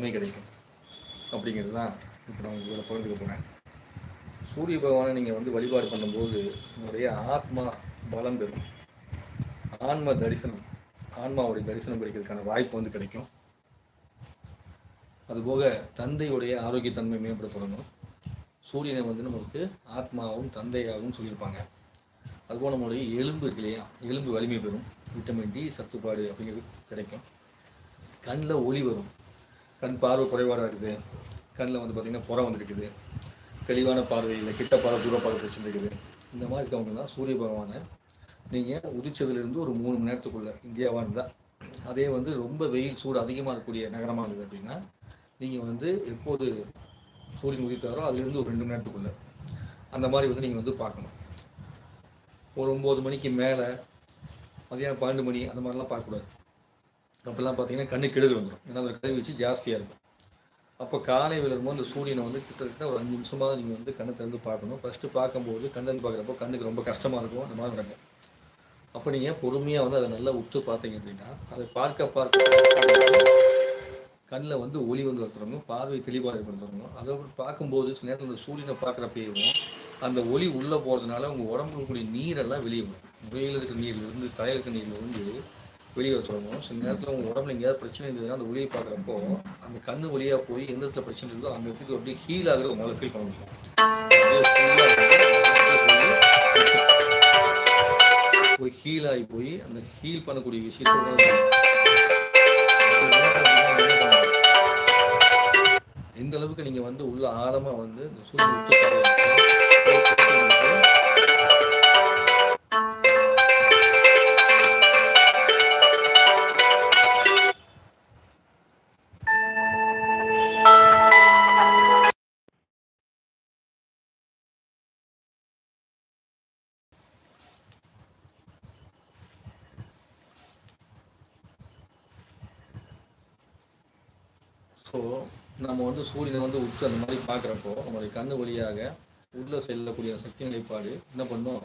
நன்மை கிடைக்கும். அப்படிங்கிறது தான் இப்போ நான் உங்களோட பகிர்ந்துக்க போகிறேன் சூரிய பகவானை நீங்கள் வந்து வழிபாடு பண்ணும்போது உங்களுடைய ஆத்மா பலம் பெறும். ஆன்ம தரிசனம் ஆன்மாவுடைய தரிசனம் கிடைக்கிறதுக்கான வாய்ப்பு வந்து கிடைக்கும். அதுபோக தந்தையுடைய ஆரோக்கியத்தன்மை மேம்பட தொடங்கும். சூரியனை வந்து நமக்கு ஆத்மாவும் தந்தையாகவும் சொல்லியிருப்பாங்க. அதுபோல் நம்மளுடைய எலும்பு இருக்கு இல்லையா? எலும்பு வலிமை பெறும். விட்டமின் டி சத்துப்பாடு அப்படிங்கிறது கிடைக்கும். கண்ணில் ஒளி வரும். கண் பார்வை குறைபாடாக இருக்குது. கண்ணில் வந்து பார்த்திங்கன்னா புறம் வந்துருக்குது. தெளிவான பார்வை இல்லை கிட்ட பார்வை தூர பார்வை பிரச்சனை இருக்குது. இந்த மாதிரி இருக்கவங்க தான் சூரிய பகவானை நீங்கள் உதிச்சதுலேருந்து ஒரு மூணு மணி நேரத்துக்குள்ளே இந்தியாவாக இருந்தால் அதே வந்து ரொம்ப வெயில் சூடு அதிகமாக இருக்கக்கூடிய நகரமாக இருந்தது அப்படின்னா நீங்கள் வந்து எப்போது சூரியன் உதித்தாரோ அதுலேருந்து ஒரு ரெண்டு மணி நேரத்துக்குள்ளே அந்த மாதிரி வந்து நீங்கள் வந்து பார்க்கணும். ஒரு ஒம்பது மணிக்கு மேலே மதியானம் பன்னெண்டு மணி அந்த மாதிரிலாம் பார்க்கக்கூடாது. அப்போல்லாம் பார்த்தீங்கன்னா கண்ணு கெடுதல் வந்துடும். ஏன்னா அந்த கதிர்வீச்சு ஜாஸ்தியாக இருக்கும். அப்போ காலை விழும்போது அந்த சூரியனை வந்து கிட்டத்தட்ட ஒரு அஞ்சு நிமிஷமாக நீங்கள் வந்து கண்ணை திறந்து பார்க்கணும். ஃபஸ்ட்டு பார்க்கும்போது கண்ணு பார்க்குறப்போ கண்ணுக்கு ரொம்ப கஷ்டமாக இருக்கும். அந்த மாதிரி நடக்கும். அப்போ நீங்கள் பொறுமையாக வந்து அதை நல்லா உத்து பார்த்தீங்க அப்படின்னா அதை பார்க்க பார்க்க கண்ணில் வந்து ஒளி வந்து வச்சுருங்க பார்வை தெளிவாக ஏற்படுத்தணும் அதை பார்க்கும்போது சில நேரத்தில் அந்த சூரியனை பார்க்குறப்பையும் அந்த ஒளி உள்ளே போகிறதுனால உங்கள் உடம்புக்குரிய நீரெல்லாம் வெளியே வரும். வெயில் இருக்கிற நீர்லேருந்து தலையில் இருக்கிற நீர்லேருந்து வெளியே வச்சுருவோம் சில நேரத்தில் உங்கள் உடம்புல எங்கேயாவது பிரச்சனை இருந்ததுன்னா அந்த ஒளியை பார்க்குறப்போ அந்த கண்ணு வழியாக போய் எந்த இடத்துல பிரச்சனை இருந்தோ அந்த இடத்துக்கு அப்படியே ஹீல் ஆகுறது உங்களால் ஃபீல் பண்ண முடியும். போய் ஹீல் ஆகி போய் அந்த ஹீல் பண்ணக்கூடிய விஷயத்தோட எந்த அளவுக்கு நீங்கள் வந்து உள்ள ஆழமாக வந்து இந்த சூரியன் ஸோ நம்ம வந்து சூரியனை வந்து உற்று அந்த மாதிரி பார்க்குறப்போ நம்மளுடைய கண்ணு வழியாக உள்ளே செல்லக்கூடிய சக்தி நிலைப்பாடு என்ன பண்ணும்?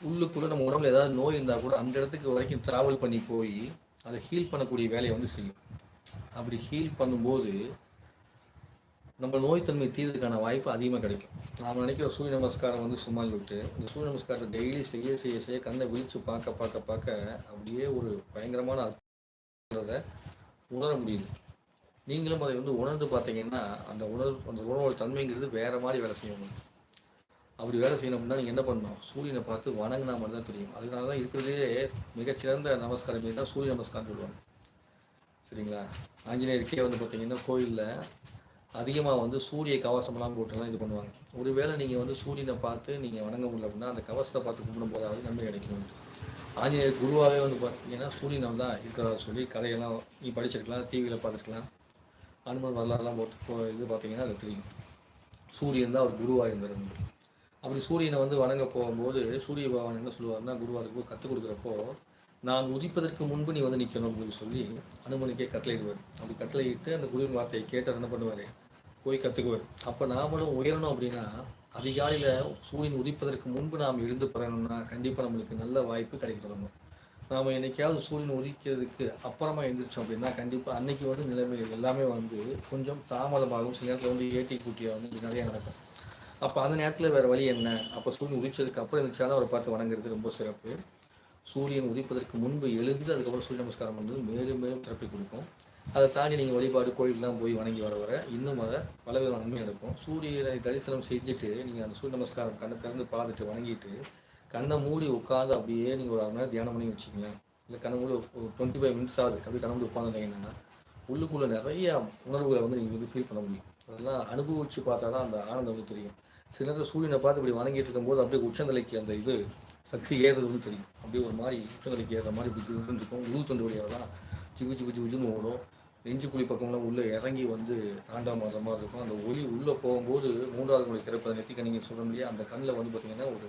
உள்ளுக்குள்ளே நம்ம உடம்புல ஏதாவது நோய் இருந்தால் கூட அந்த இடத்துக்கு வரைக்கும் ட்ராவல் பண்ணி போய் அதை ஹீல் பண்ணக்கூடிய வேலையை வந்து செய்யும். அப்படி ஹீல் பண்ணும்போது நம்ம நோய்த்தன்மை தீர்றதுக்கான வாய்ப்பு அதிகமாக கிடைக்கும். நாம் நினைக்கிற சூரிய நமஸ்காரம் வந்து சும்மா விட்டு இந்த சூரிய நமஸ்காரத்தை டெய்லி செய்ய செய்ய செய்ய கண்ணை விழித்து பார்க்க பார்க்க பார்க்க அப்படியே ஒரு பயங்கரமான அர்த்தத்தை உணர முடியுது. நீங்களும் அதை வந்து உணர்ந்து பார்த்தீங்கன்னா அந்த உணர்வு அந்த உணவோட தன்மைங்கிறது வேறு மாதிரி வேலை செய்யணும் அப்படி வேலை செய்யணும்னா நீங்கள் என்ன பண்ணணும்? சூரியனை பார்த்து வணங்கினா மட்டும் தான் தெரியும். அதனால தான் இருக்கிறதுலே மிகச்சிறந்த நமஸ்காரம் தான் சூரிய நமஸ்காரம் சொல்லுவாங்க. சரிங்களா? ஆஞ்சநேயருக்கே வந்து பார்த்தீங்கன்னா கோயிலில் அதிகமாக வந்து சூரிய கவசமெல்லாம் போட்டுலாம் இது பண்ணுவாங்க. ஒருவேளை நீங்கள் வந்து சூரியனை பார்த்து நீங்கள் வணங்க முடியல அப்படின்னா அந்த கவசத்தை பார்த்து கும்பிடும் போதாவது நன்மை கிடைக்கணும் ஆஞ்சநேயர் குருவாகவே வந்து பார்த்தீங்கன்னா சூரியன் தான் இருக்கிறதா சொல்லி கதையெல்லாம் நீ படிச்சிருக்கலாம் டிவியில் பார்த்துருக்கலாம். அனுமன் வரலாறுலாம் போட்டு இது பார்த்தீங்கன்னா அது தெரியும். சூரியன் தான் அவர் குருவாக இருந்தார் அப்படி சூரியனை வந்து வணங்க போகும்போது சூரிய பகவான் என்ன சொல்லுவார்னா குருவாருக்கு கற்றுக் கொடுக்குறப்போ நான் உதிப்பதற்கு முன்பு நீ வந்து நிற்கணும் அப்படின்னு சொல்லி அனுமனுக்கே கட்டளையிடுவார். அப்படி கட்டளையிட்டு அந்த குருவின் வார்த்தையை கேட்டார் என்ன பண்ணுவார்? போய் கற்றுக்குவார் அப்போ நாமளும் உயரணும் அப்படின்னா அதிகாலையில் சூரியன் உதிப்பதற்கு முன்பு நாம் எழுந்து பெறணும்னா கண்டிப்பாக நம்மளுக்கு நல்ல வாய்ப்பு கிடைக்க தொடங்கும் நாம் என்னைக்காவது சூரியன் உதிக்கிறதுக்கு அப்புறமா எழுந்திரிச்சோம் அப்படின்னா கண்டிப்பாக அன்றைக்கி வந்து நிலைமை எல்லாமே வந்து கொஞ்சம் தாமதமாகும். சில நேரத்தில் வந்து ஏட்டி கூட்டியாக வந்து இப்படி நிறைய நடக்கும். அப்போ அந்த நேரத்தில் வேறு வழி என்ன? அப்போ சூரியன் உதிச்சதுக்கு அப்புறம் எழுந்திரிச்சாலும் அவரை பார்த்து வணங்குறது ரொம்ப சிறப்பு. சூரியன் உதிப்பதற்கு முன்பு எழுந்து அதுக்கப்புறம் சூரிய நமஸ்காரம் வந்து மேலும் மேலும் சிறப்பை கொடுக்கும். அதை தாண்டி நீங்கள் வழிபாடு கோயிலுக்குலாம் போய் வணங்கி வர வர இன்னும் அதை பலவிதமான நன்மை நடக்கும். சூரியனை தரிசனம் செஞ்சுட்டு நீங்கள் அந்த சூரிய நமஸ்காரம் கண்ணை திறந்து பார்த்துட்டு வணங்கிட்டு கண்ணை மூடி உட்காந்து அப்படியே நீங்கள் ஒரு அரை நேரம் தியானம் பண்ணி வச்சுக்கங்களேன். இல்லை கண்ணை மூடி ஒரு டுவெண்ட்டி ஃபைவ் மினிட்ஸ் ஆகுது. அப்படியே கண்ணை மூடி உட்காந்துட்டீங்கன்னா உள்ளுக்குள்ளே நிறைய உணர்வுகளை வந்து நீங்கள் வந்து ஃபீல் பண்ண முடியும். அதெல்லாம் அனுபவிச்சு பார்த்தா தான் அந்த ஆனந்தம் வந்து தெரியும். சில நேரத்தில் சூரியனை பார்த்து இப்படி வணங்கிட்டு இருக்கும்போது அப்படியே உச்சந்தலைக்கு அந்த இது சக்தி ஏறுறதுன்னு தெரியும். அப்படியே ஒரு மாதிரி உச்சநிலைக்கு ஏறுற மாதிரி இப்படி இப்படி இருக்கும். உழு தொண்டு வழியாகலாம் சிவு சிவு சிவுச்சுன்னு ஓடும். நெஞ்சு குழி பக்கம்லாம் உள்ளே இறங்கி வந்து தாண்டா மாதம் மாதிரி இருக்கும். அந்த ஒளி உள்ளே போகும்போது மூன்றாவது முறை திறப்பதை நெத்திக்க நீங்கள் சொல்ல முடியாது அந்த கண்ணில் வந்து பார்த்திங்கன்னா ஒரு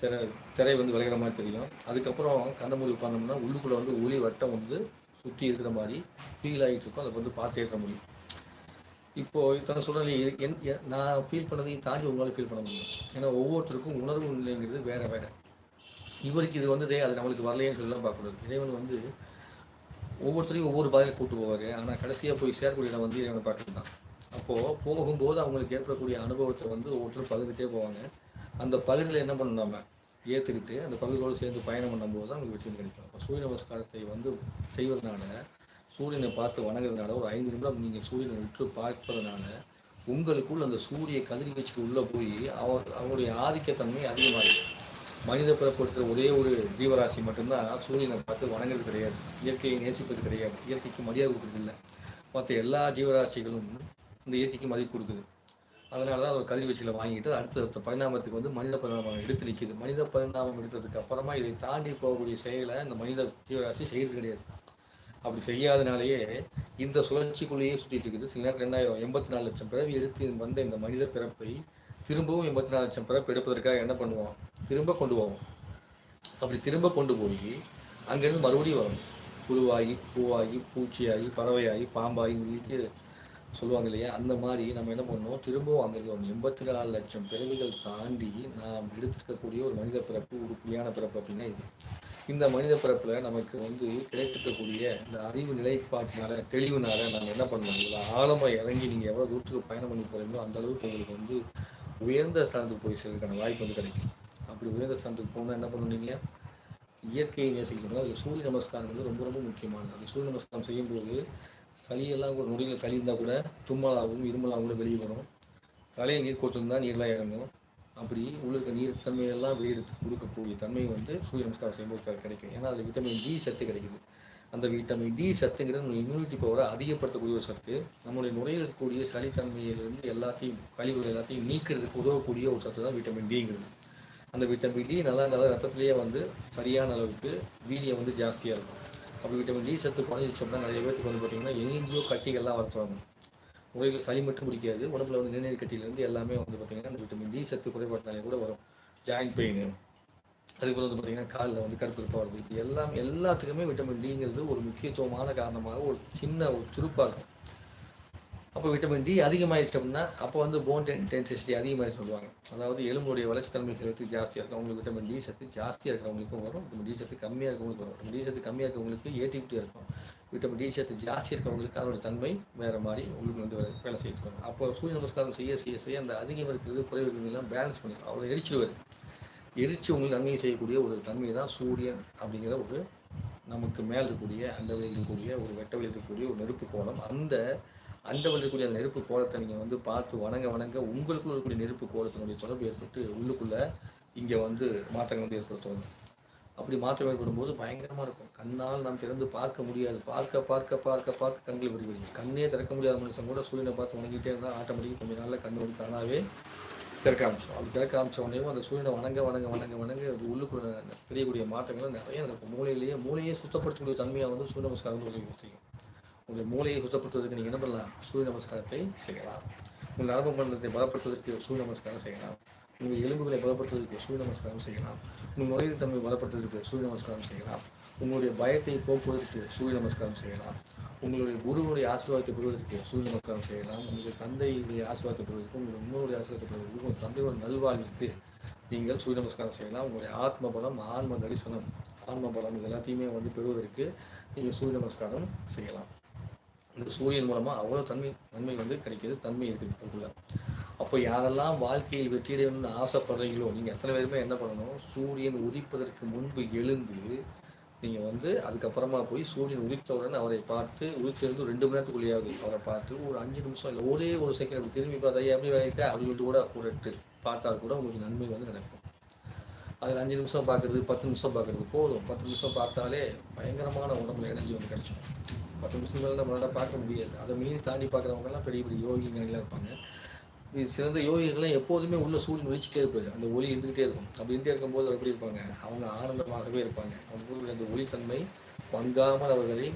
திரை திரை வந்து விளையிற மாதிரி தெரியும். அதுக்கப்புறம் கண்ணை மூடி உட்காந்தோம்னா உள்ளுக்குள்ளே வந்து ஒளி வட்டம் வந்து சுற்றி இருக்கிற மாதிரி ஃபீல் ஆகிட்டு இருக்கும். அதை வந்து பார்த்தே இருக்க முடியும். இப்போ இத்தனை சூழ்நிலை என் நான் ஃபீல் பண்ணதையும் தாண்டி உங்களால் ஃபீல் பண்ண முடியும். ஏன்னா ஒவ்வொருத்தருக்கும் உணர்வு நிலைங்கிறது வேற வேற. இவருக்கு இது வந்ததே அது நம்மளுக்கு வரலையேன்னு சொல்லலாம் பார்க்கக்கூடாது. இறைவன் வந்து ஒவ்வொருத்தரையும் ஒவ்வொரு பாதையில் கூட்டு போவார். ஆனால் கடைசியாக போய் சேரக்கூடிய இடம் வந்து இறைவனை பார்க்கறது தான். அப்போது போகும்போது அவங்களுக்கு ஏற்படக்கூடிய அனுபவத்தை வந்து ஒவ்வொருத்தரும் பகிர்ந்துட்டே போவாங்க. அந்த பகுதியில் என்ன பண்ணணும் நம்ம? ஏற்றுக்கிட்டு அந்த பகுதியோடு சேர்ந்து பயணம் பண்ணும்போது தான் நமக்கு வெற்றி கிடைக்கும். அப்போ சூரிய நமஸ்காரத்தை வந்து செய்வதனால சூரியனை பார்த்து வணங்குறதுனால ஒரு ஐந்து நிமிடம் நீங்கள் சூரியனை விட்டு பார்ப்பதனால உங்களுக்குள் அந்த சூரிய கதிர்வீச்சுக்கு உள்ளே போய் அவர் அவருடைய ஆதிக்கத்தன்மை அதிகமாகிடும் மனித பிறப்படுத்துகிற ஒரே ஒரு ஜீவராசி மட்டும்தான் சூரியனை பார்த்து வணங்குறது கிடையாது. இயற்கையை நேசிப்பது கிடையாது. இயற்கைக்கு மரியாதை கொடுக்குறது இல்லை மற்ற எல்லா ஜீவராசிகளும் அந்த இயற்கைக்கு மதிப்பு கொடுக்குது. அதனால தான் ஒரு கதிர்வீச்சில் வாங்கிட்டு அடுத்த அடுத்த பரிணாமத்துக்கு வந்து மனித பரிணாமம் எடுத்து நிற்கிது மனித பரிணாமம் எடுத்ததுக்கு அப்புறமா இதை தாண்டி போகக்கூடிய செயலை இந்த மனித ஜீவராசி செய்கிறது கிடையாது. அப்படி செய்யாதனாலேயே இந்த சுழற்சிக்குள்ளேயே சுற்றிட்டு இருக்குது. சில நேரத்தில் ரெண்டாயிரம் எண்பத்தி நாலு லட்சம் பிறவி எடுத்து வந்த இந்த மனித பிறப்பை திரும்பவும் எண்பத்தி நாலு லட்சம் பிறப்பு எடுப்பதற்காக என்ன பண்ணுவோம்? திரும்ப கொண்டு போவோம். அப்படி திரும்ப கொண்டு போய் அங்கேருந்து மறுபடியும் வரும். புழுவாகி பூவாகி பூச்சியாகி பறவையாகி பாம்பாகி உள்ளிட்டு சொல்லுவாங்க இல்லையா? அந்த மாதிரி நம்ம என்ன பண்ணோம் திரும்பவும் அங்கே எண்பத்தி நாலு லட்சம் பிறவிகள் தாண்டி நாம் எடுத்துருக்கக்கூடிய ஒரு மனித பிறப்பு உருப்படியான பிறப்பு அப்படின்னா இது. இந்த மனித பிறப்பில் நமக்கு வந்து கிடைத்திருக்கக்கூடிய இந்த அறிவு நிலைப்பாட்டினால தெளிவுனால நம்ம என்ன பண்ணணும்? இதில் ஆழமாக இறங்கி நீங்கள் எவ்வளோ தூரத்துக்கு பயணம் பண்ணி போகிறீங்களோ அந்த அளவுக்கு உங்களுக்கு வந்து உயர்ந்த ஸ்தானத்துக்கு போய் சேர்றதுக்கான வாய்ப்பு வந்து கிடைக்கும். அப்படி உயர்ந்த ஸ்தானத்துக்கு போகணும்னா என்ன பண்ணுவீங்க இயற்கையை நேசிக்கணும். அதில் சூரிய நமஸ்காரம் வந்து ரொம்ப ரொம்ப முக்கியமானது. அந்த சூரிய நமஸ்காரம் செய்யும்போது சளியெல்லாம் கூட நொடியில் சளி இருந்தால் கூட தும்மலாகவும் இருமலாகவும் கூட வெளியே வரும். தலையை நீர் கொட்டிருந்தால் நீர்லாம் இறங்கும். அப்படி உள்ள இருக்க நீர் தன்மையெல்லாம் வெளியெடுத்து கொடுக்கக்கூடிய தன்மை வந்து சூரிய நமஸ்காரம் செய்யும்போது கிடைக்கும். ஏன்னா அதில் விட்டமின் டி சத்து கிடைக்குது. அந்த விட்டமின் டி சத்துங்கிறது நம்ம இம்யூனிட்டி பவரை அதிகப்படுத்தக்கூடிய ஒரு சத்து. நம்மளுடைய நுரையில் இருக்கக்கூடிய சளித்தன்மையிலிருந்து எல்லாத்தையும் கழிவுகள் எல்லாத்தையும் நீக்கிறதுக்கு உதவக்கூடிய ஒரு சத்து தான் விட்டமின் டிங்கிறது அந்த விட்டமின் டி நல்லா நல்லா ரத்தத்திலேயே வந்து சரியான அளவுக்கு வீரியம் வந்து ஜாஸ்தியாக இருக்கும். அப்போ விட்டமின் டி சத்து குறைஞ்சிச்சோம்னா நிறைய பேருக்கு வந்து பார்த்தீங்கன்னா எங்கேயோ கட்டிகள்லாம் வரத்துவாங்க உடலில் சளி மட்டும் பிடிக்காது உடம்புல வந்து நிர்ணய கட்டியிலேருந்து எல்லாமே வந்து பார்த்தீங்கன்னா அந்த விட்டமின் டி சத்து குறைபாடுனாலே கூட வரும். ஜாயிண்ட் பெயின் அதுக்கப்புறம் வந்து பார்த்தீங்கன்னா காலில் வந்து கருப்பு வருது. இது எல்லாம் எல்லாத்துக்குமே விட்டமின் டிங்கிறது ஒரு முக்கியத்துவமான காரணமாக ஒரு சின்ன ஒரு சுருப்பாக இருக்கும். அப்போ விட்டமின் டி அதிகமாகிடுச்சு அப்போ வந்து போன் டென்சிட்டி அதிகமாக சொல்லுவாங்க. அதாவது எலும்புடைய வளர்ச்சி தன்மை சத்து ஜாஸ்தியாக இருக்கும் அவங்களுக்கு விட்டமின் டி சத்து ஜாஸ்தியாக இருக்கிறவங்களுக்கும் வரும். விட்டமின் டி சத்து கம்மியாக இருக்கவங்களுக்கு வரும். டி சத்து கம்மியாக இருக்கவங்களுக்கு ஏடிபிட்டி இருக்கும். விட்டமின் டி சத்து ஜாஸ்தி இருக்கவங்களுக்கு அதோட தன்மை வேறு மாதிரி உங்களுக்கு வந்து வேலை செய்யணும் அப்போ சூரிய நமஸ்காரம் செய்ய செய்ய செய்ய அந்த அதிகம் இருக்கிறது குறைவு இருக்கிறதுலாம் பேலன்ஸ் பண்ணி அவரை எரிச்சிடுவார் எரிச்சு உங்களுக்கு நன்மை செய்யக்கூடிய ஒரு தன்மை தான் சூரியன் அப்படிங்கிற ஒரு நமக்கு மேல் இருக்கக்கூடிய அந்த இருக்கக்கூடிய ஒரு வெட்ட இருக்கக்கூடிய ஒரு நெருப்பு கோலம் அந்த அண்டவில் இருக்கக்கூடிய அந்த நெருப்பு கோலத்தை நீங்கள் வந்து பார்த்து வணங்க வணங்க உங்களுக்குள்ள இருக்கக்கூடிய நெருப்பு கோலத்தினுடைய தொடர்பு ஏற்பட்டு உள்ளுக்குள்ளே இங்கே வந்து மாற்றங்கள் வந்து ஏற்படுத்தும் அப்படி மாற்றம் ஏற்படும்போது பயங்கரமாக இருக்கும். கண்ணால் நாம் திறந்து பார்க்க முடியாது. பார்க்க பார்க்க பார்க்க பார்க்க கண்கள் விடுவீங்க கண்ணே திறக்க முடியாத மனுஷன் கூட சூரியனை பார்த்து வணங்கிட்டே இருந்தால் ஆட்டோமேட்டிக் கொஞ்சம் நாளில் கண் வந்து தானாகவே திறக்க ஆரம்பிச்சோம் அப்படி திறக்க ஆரம்பிச்ச உடனே அந்த சூரியனை வணங்க வணங்க வணங்க வணங்க அது உள்ளுக்குள்ள தெரியக்கூடிய மாற்றங்கள் நிறைய நடக்கும். மூலையிலேயே மூளையே சுத்தப்படுத்தக்கூடிய தன்மையாக வந்து சூரிய நமஸ்காரம் வந்து உதவி செய்யும். உங்கள் மூளையை சுத்தப்படுத்துவதற்கு நீங்கள் என்ன பண்ணலாம்? சூரிய நமஸ்காரத்தை செய்யலாம். உங்கள் நரம்பு மண்டலத்தை பலப்படுத்துவதற்கு சூரிய நமஸ்காரம் செய்யலாம். உங்கள் எலும்புகளை பலப்படுத்துவதற்கு சூரிய நமஸ்காரம் செய்யலாம். உங்கள் நுழைவு தன்மை பலப்படுத்துவதற்கு சூரிய நமஸ்காரம் செய்யலாம். உங்களுடைய பயத்தை போக்குவதற்கு சூரிய நமஸ்காரம் செய்யலாம். உங்களுடைய குருவுடைய ஆசீர்வாதத்தை பெறுவதற்கு சூரிய நமஸ்காரம் செய்யலாம். உங்களுடைய தந்தையுடைய ஆசீர்வாதத்தை பெறுவதற்கு உங்களுடைய முன்னோருடைய ஆசீர்வாதத்தை பெறுவதற்கு உங்கள் தந்தையோட நல்வாழ்விற்கு நீங்கள் சூரிய நமஸ்காரம் செய்யலாம். உங்களுடைய ஆத்ம பலம் ஆன்ம தரிசனம் ஆன்ம பலம் இது எல்லாத்தையுமே வந்து பெறுவதற்கு நீங்கள் சூரிய நமஸ்காரம் செய்யலாம். இந்த சூரியன் மூலமாக அவ்வளோ தன்மை நன்மை வந்து கிடைக்கிது தன்மை இருக்குது அதுக்குள்ள. அப்போ யாரெல்லாம் வாழ்க்கையில் வெற்றியடையணும்னு ஆசைப்படுறீங்களோ நீங்கள் எத்தனை பேருமே என்ன பண்ணணும்? சூரியன் உதிப்பதற்கு முன்பு எழுந்து நீங்கள் வந்து அதுக்கப்புறமா போய் சூரியன் உதித்தவுடன் அவரை பார்த்து உதித்திருந்து ரெண்டு மணி நேரத்துக்குள்ளேயாவது அவரை பார்த்து ஒரு அஞ்சு நிமிஷம் இல்லை ஒரே ஒரு செகண்ட் திரும்பி பார்த்தா எப்படி வேலைக்கு அப்படி சொல்லிட்டு கூட ஒரு எட்டு பார்த்தால் கூட உங்களுக்கு நன்மை வந்து நடக்கும். அதில் அஞ்சு நிமிஷம் பார்க்குறது பத்து நிமிஷம் பார்க்குறது போதும். பத்து நிமிஷம் பார்த்தாலே பயங்கரமான உடம்புல எனர்ஜி வந்து கிடைச்சிடும். பத்து முஸ்லீம்கள் நம்மளால் நம்மளால பார்க்க முடியாது. அதை மீறி தாண்டி பார்க்குறவங்கலாம் பெரிய பெரிய யோகிகள்லாம் இருப்பாங்க. சிறந்த யோகிகள்லாம் எப்போதுமே உள்ள சூரியன் வச்சுட்டே இருப்பாரு. அந்த ஒளி இருந்துகிட்டே இருக்கும். அப்படி இருந்துட்டே இருக்கும்போது எப்படி இருப்பாங்க? அவங்க ஆனந்தமாகவே இருப்பாங்க. அவங்களுக்கு அந்த ஒளித்தன்மை பங்காமல் அவர்களை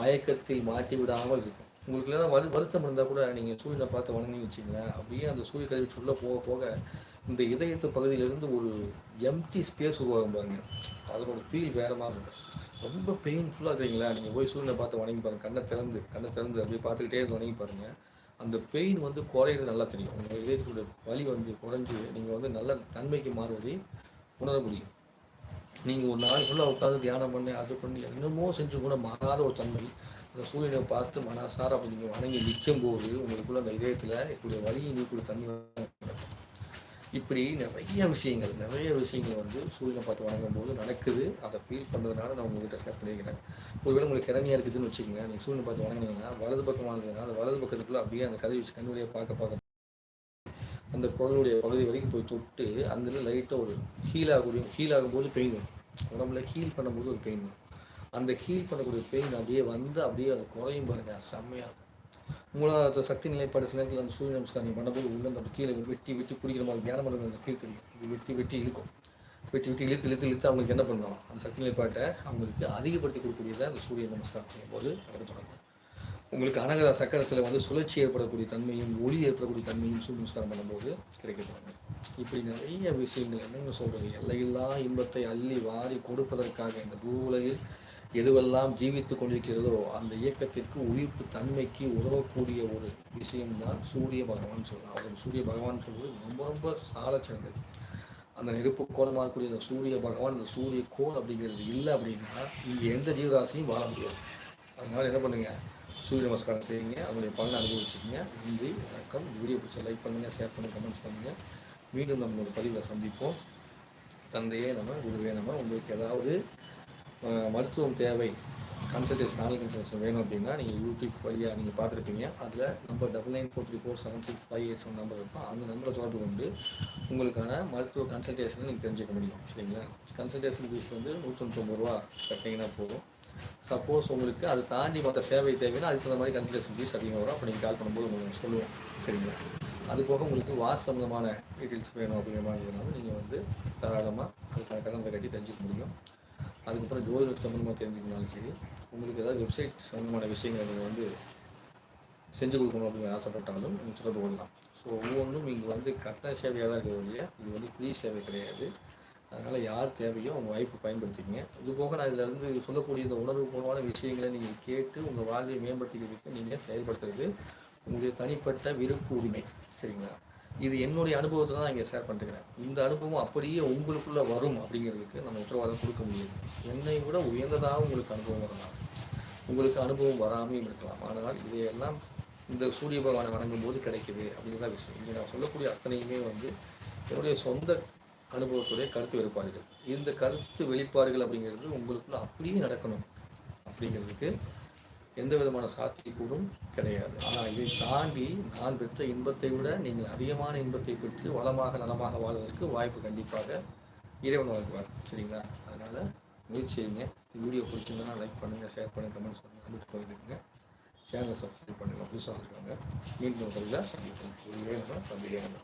மயக்கத்தில் மாட்டி விடாமல் இருக்கும். உங்களுக்கு எல்லாம் வரு வருத்தம் இருந்தால் கூட நீங்கள் சூரியனை பார்த்து வணங்கி வச்சிங்களேன் அப்படியே அந்த சூரிய கதிர்வீச்சு உள்ளே போக போக இந்த இதயத்து பகுதியிலேருந்து ஒரு எம்டி ஸ்பேஸ் உருவாகும் பாருங்க. அதனோட ஃபீல் வேறு மாதிரி இருக்கும். ரொம்ப பெயின்ஃபுல்லாக இருக்கீங்களா நீங்கள் போய் சூரியனை பார்த்து வணங்கி பாருங்கள் கண்ணை திறந்து கண்ணை திறந்து அப்படியே பார்த்துக்கிட்டே இருந்து வணங்கி பாருங்கள் அந்த பெயின் வந்து குறையிறது நல்லா தெரியும். உங்கள் இதயத்துடைய வலி வந்து குறைஞ்சி நீங்கள் வந்து நல்ல தன்மைக்கு மாறுவதை உணர முடியும். நீங்கள் ஒரு நாள் ஃபுல்லாக உட்காந்து தியானம் பண்ணி அது பண்ணி என்னமோ செஞ்சு கூட மாறாத ஒரு தன்மை. அந்த சூரியனை பார்த்து மனசார அப்படி நீங்கள் வணங்கி நிற்கும் போது உங்களுக்குள்ள அந்த இதயத்தில் இப்படி வலியை நீக்கூடிய தன்மை இப்படி நிறைய விஷயங்கள் நிறைய விஷயங்கள் வந்து சூரியனை பார்த்து வணங்கும் போது நடக்குது. அதை ஃபீல் பண்ணுறதுனால நான் உங்கள்கிட்ட ஷேர் பண்ணியிருக்கிறேன் ஒருவேளை உங்களுக்கு திறமையாக இருக்குதுன்னு வச்சுக்கோங்க நீங்கள் சூரியனை பார்த்து வணங்கினீங்கன்னா வலது பக்கம் வாங்குறதுனா அந்த வலது பக்கத்துக்குள்ள அப்படியே அந்த கதை வச்சு கண்ணுடைய பார்க்க பார்க்க அந்த குரலுடைய பகுதி வரைக்கும் போய் தொட்டு அங்கேருந்து லைட்டாக ஒரு ஹீல் ஆகக்கூடிய ஹீல் ஆகும்போது பெயின் வரும். உடம்புல ஹீல் பண்ணும்போது ஒரு பெயின் வரும். அந்த ஹீல் பண்ணக்கூடிய பெயின் அப்படியே வந்து அப்படியே அது குறையும் பாருங்க. செம்மையாக இருக்கும். மூலாதாரத்தை சக்தி நிலைப்பாடு சில நேரத்தில் அந்த சூரிய நமஸ்காரம் பண்ணும்போது உள்ள அந்த கீழே வெட்டி வெட்டி பிடிக்கிற மாதிரி தியானம் பண்ணுறது அந்த கீழ் தெரியும். இது வெட்டி வெட்டி இழுக்கும். வெட்டி வெட்டி இழுத்து இழுத்து இழுத்து அவங்களுக்கு என்ன பண்ணுவோம் அந்த சக்தி நிலைப்பாட்டை அவங்களுக்கு அதிகப்படுத்தி கொடுக்கக்கூடியதை அந்த சூரிய நமஸ்காரம் செய்யும்போது நடக்க தொடங்கும். உங்களுக்கு அனகத சக்கரத்தில் வந்து சுழற்சி ஏற்படக்கூடிய தன்மையும் ஒளி ஏற்படக்கூடிய தன்மையும் சூரிய நமஸ்காரம் பண்ணும்போது கிடைக்கப்படுங்க இப்படி நிறைய விஷயங்கள் என்னென்னு சொல்கிறது எல்லையில்லா இன்பத்தை அள்ளி வாரி கொடுப்பதற்காக இந்த பூவுலகில் எதுவெல்லாம் ஜீவித்து கொண்டிருக்கிறதோ அந்த இயக்கத்திற்கு உயிர்ப்பு தன்மைக்கு உதவக்கூடிய ஒரு விஷயம்தான் சூரிய பகவான் சொல்லலாம் அவர் சூரிய பகவான் சொல்வது ரொம்ப ரொம்ப சால சிறந்தது அந்த நெருப்பு கோலமாக இருக்கக்கூடிய அந்த சூரிய பகவான் அந்த சூரிய கோல் அப்படிங்கிறது இல்லை அப்படின்னா இங்கே எந்த ஜீவராசியும் வாழ முடியாது. அதனால என்ன பண்ணுங்க? சூரிய நமஸ்காரம் செய்யுங்க. அதனுடைய பலனை அனுபவிச்சுக்கங்க. நன்றி வணக்கம். வீடியோ பிடிச்ச லைக் பண்ணுங்கள் ஷேர் பண்ணுங்கள் கமெண்ட்ஸ் பண்ணுங்கள் மீண்டும் நம்ம ஒரு பதிவில் சந்திப்போம். தந்தையே நம்ம குருவே நம்ம உங்களுக்கு ஏதாவது மருத்துவம் தேவை. கன்சல்டேஷன் நாலு கன்சல்டேஷன் வேணும் அப்படின்னா நீங்கள் யூடியூப் வழியாக நீங்கள் பார்த்துருப்பீங்க. அதில் number double nine four three four seven six five eight seven number இருக்கும். அந்த நம்பரை தொடர்பு கொண்டு உங்களுக்கான மருத்துவ கன்சல்டேஷனை நீங்கள் தெரிஞ்சுக்க முடியும். சரிங்களா? கன்சல்டேஷன் ஃபீஸ் வந்து நூற்றொம்பது ரூபா கட்டிங்கன்னா போதும். சப்போஸ் உங்களுக்கு அதை தாண்டி மற்ற சேவை தேவைன்னா அதுக்கு தகுந்த மாதிரி கன்சல்டேஷன் ஃபீஸ் அதிகமாக வரும். அப்போ நீங்கள் கால் பண்ணும்போது உங்களுக்கு சொல்லுவோம். சரிங்களா? அது போக உங்களுக்கு வாஸ் சம்மந்தமான டீட்டெயில்ஸ் வேணும் அப்படிங்கிற மாதிரி இருந்தாலும் நீங்கள் வந்து தாராளமாக அதுக்கான கடனை கட்டி தெரிஞ்சுக்க முடியும். அதுக்கப்புறம் ஜோதிட சம்மந்தமாக தெரிஞ்சுக்கனாலும் சரி உங்களுக்கு ஏதாவது வெப்சைட் சம்மந்தமான விஷயங்களை நீங்கள் வந்து செஞ்சு கொடுக்கணும் அப்படின்னு ஆசைப்பட்டாலும் நீங்கள் சொல்கிறது கொள்ளலாம் ஸோ ஒவ்வொன்றும் இங்கே வந்து கட்டண சேவையாக தான் இருக்கிறது இல்லையா இது வந்து ஃப்ரீ சேவை கிடையாது. அதனால் யார் தேவையோ உங்கள் வாய்ப்பு பயன்படுத்திக்கங்க. இது போக நான் இதில் இருந்து சொல்லக்கூடிய இந்த உணர்வுபூர்வமான விஷயங்களை நீங்கள் கேட்டு உங்கள் வாழ்வை மேம்படுத்திக்கிறதுக்கு நீங்கள் செயல்படுத்துறது உங்களுடைய தனிப்பட்ட விருப்பு உரிமை. சரிங்களா? இது என்னுடைய அனுபவத்தை தான் இங்கே ஷேர் பண்ணுறேன் இந்த அனுபவம் அப்படியே உங்களுக்குள்ளே வரும் அப்படிங்கிறதுக்கு நம்ம உத்தரவாதம் கொடுக்க முடியாது என்னை விட உயர்ந்ததாக உங்களுக்கு அனுபவம் வரலாம் உங்களுக்கு அனுபவம் வராமையும் இருக்கலாம். ஆனால் இதையெல்லாம் இந்த சூரிய பகவானை வணங்கும் போது கிடைக்குது அப்படிங்கிற விஷயம். இங்கே நான் சொல்லக்கூடிய அத்தனையுமே வந்து என்னுடைய சொந்த அனுபவத்துடைய கருத்து வெளிப்பாடுகள் இந்த கருத்து வெளிப்பாடுகள் அப்படிங்கிறது உங்களுக்குள்ள அப்படியே நடக்கணும் அப்படிங்கிறதுக்கு எந்த விதமான சாத்தியக்கூறும் கிடையாது. ஆனால் இதை தாண்டி நான் பெற்ற இன்பத்தை விட நீங்கள் அதிகமான இன்பத்தை பெற்று வளமாக நலமாக வாழ்வதற்கு வாய்ப்பு கண்டிப்பாக இறைவன் வழங்குவார். சரிங்களா? அதனால் முயற்சி செய்யுங்க வீடியோ பிடிச்சிருந்தனா லைக் பண்ணுங்கள் ஷேர் பண்ணுங்கள் கமெண்ட்ஸ் பண்ணுங்கள் கமெண்ட் பகிர்ந்துக்குங்க சேனலை சப்ஸ்கிரைப் பண்ணுங்கள் புதுசாக இருக்காங்க மீண்டும் பதிலாக சந்திப்போம். ஒரு இறைவன் தம்பி இறைவன்